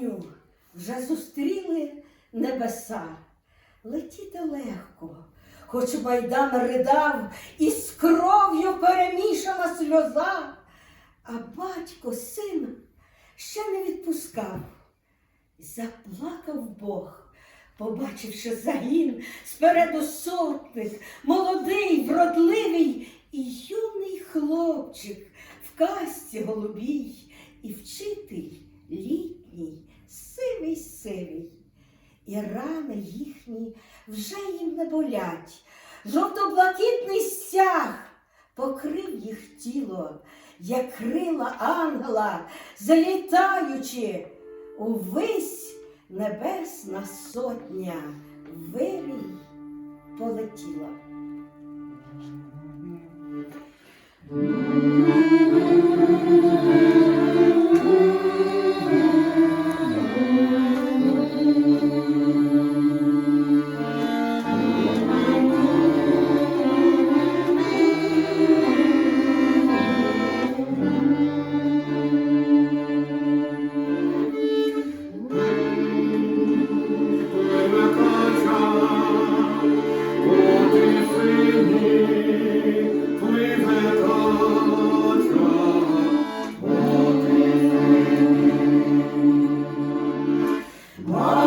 сотню вже зустріли небеса. Летіти легко, хоч майдан ридав, і з кров'ю перемішана сльоза, а батько сина ще не відпускав. Заплакав Бог, побачивши загін спереду сотник, молодий, вродливий і юний хлопчик в касті голубій, і вчитель літній, сивий сивий. І рани їхні вже їм не болять. Жовто-блакитний стяг покрив їх тіло, як крила ангела, залітаючи увись небесна сотня вирій полетіла. Wow.